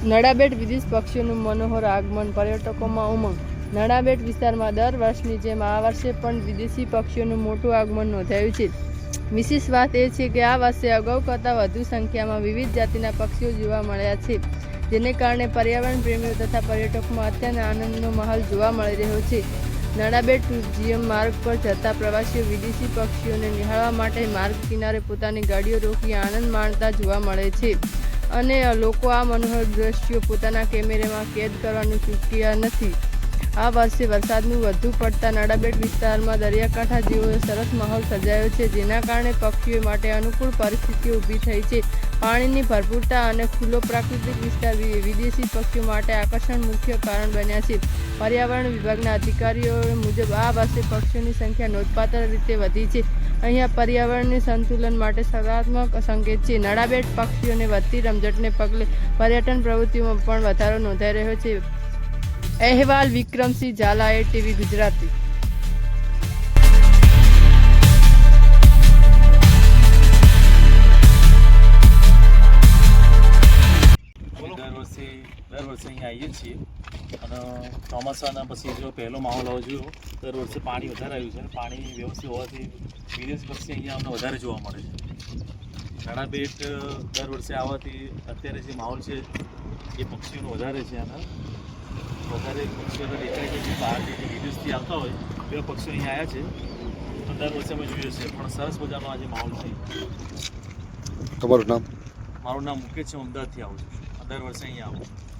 નડાબેટ વિદેશ પક્ષીઓનું મનોહર આગમન પર્યટકોમાં ઉમંગ. નડાબેટ વિસ્તારમાં દર વર્ષની જેમ આ વર્ષે પણ વિદેશી પક્ષીઓનું મોટું આગમન નોંધાયું છે. વિશેષ વાત એ છે કે આ વર્ષે અગાઉ કરતાં વધુ સંખ્યામાં વિવિધ જાતિના પક્ષીઓ જોવા મળ્યા છે, જેને કારણે પર્યાવરણ પ્રેમીઓ તથા પર્યટકોમાં અત્યંત આનંદનો માહોલ જોવા મળી રહ્યો છે. નડાબેટ જીએમ માર્ગ પર જતા પ્રવાસીઓ વિદેશી પક્ષીઓને નિહાળવા માટે માર્ગ કિનારે પોતાની ગાડીઓ રોકી આનંદ માણતા જોવા મળે છે. અને લોકો આ મનોહર દ્રશ્યો પોતાના કેમેરામાં કેદ કરવાનું ચૂક્યા નથી. આ વર્ષે વરસાદનું વધુ પડતા નડાબેટ વિસ્તારમાં દરિયાકાંઠા જેવો સરસ માહોલ સર્જાયો છે, જેના કારણે પક્ષીઓ માટે અનુકૂળ પરિસ્થિતિ ઊભી થઈ છે. પાણીની ભરપૂરતા અને ખુલ્લો પ્રાકૃતિક વિસ્તાર વિદેશી પક્ષીઓ માટે આકર્ષણ મુખ્ય કારણ બન્યા છે. પર્યાવરણ વિભાગના અધિકારીઓ મુજબ આ વર્ષે પક્ષીઓની સંખ્યા નોંધપાત્ર રીતે વધી છે. અહીંયા પર્યાવરણની સંતુલન માટે સકારાત્મક સંકેત છે. નડાબેટ પક્ષીઓને વધતી રમઝટને પગલે પર્યટન પ્રવૃત્તિઓમાં પણ વધારો નોંધાઈ રહ્યો છે. અહેવાલ વિક્રમસિંહ ઝાલાએ ટીવી ગુજરાતી. દર વર્ષે અહીંયા આવીએ છીએ. અને ચોમાસાના પછી જો પહેલો માહોલ હોવો જોયો, દર વર્ષે પાણી વધારે આવ્યું છે. અને પાણી વ્યવસ્થિત હોવાથી વિદેશ પક્ષી અહીંયા અમને વધારે જોવા મળે છે. ઘણા બેટ દર વર્ષે આવવાથી અત્યારે જે માહોલ છે, એ પક્ષીઓનો વધારે છે અને વધારે પક્ષીઓનો દેખાય છે જે બહારથી જે વિદેશથી આવતા હોય એવા પક્ષીઓ અહીંયા આવ્યા છે. તો દર વર્ષે અમે જોઈએ છે પણ સરસ મજાનો આજે માહોલ છે. તમારું નામ? મારું નામ મુકેશ છે હું અમદાવાદથી આવું છું. દર વર્ષે અહીંયા આવું. છું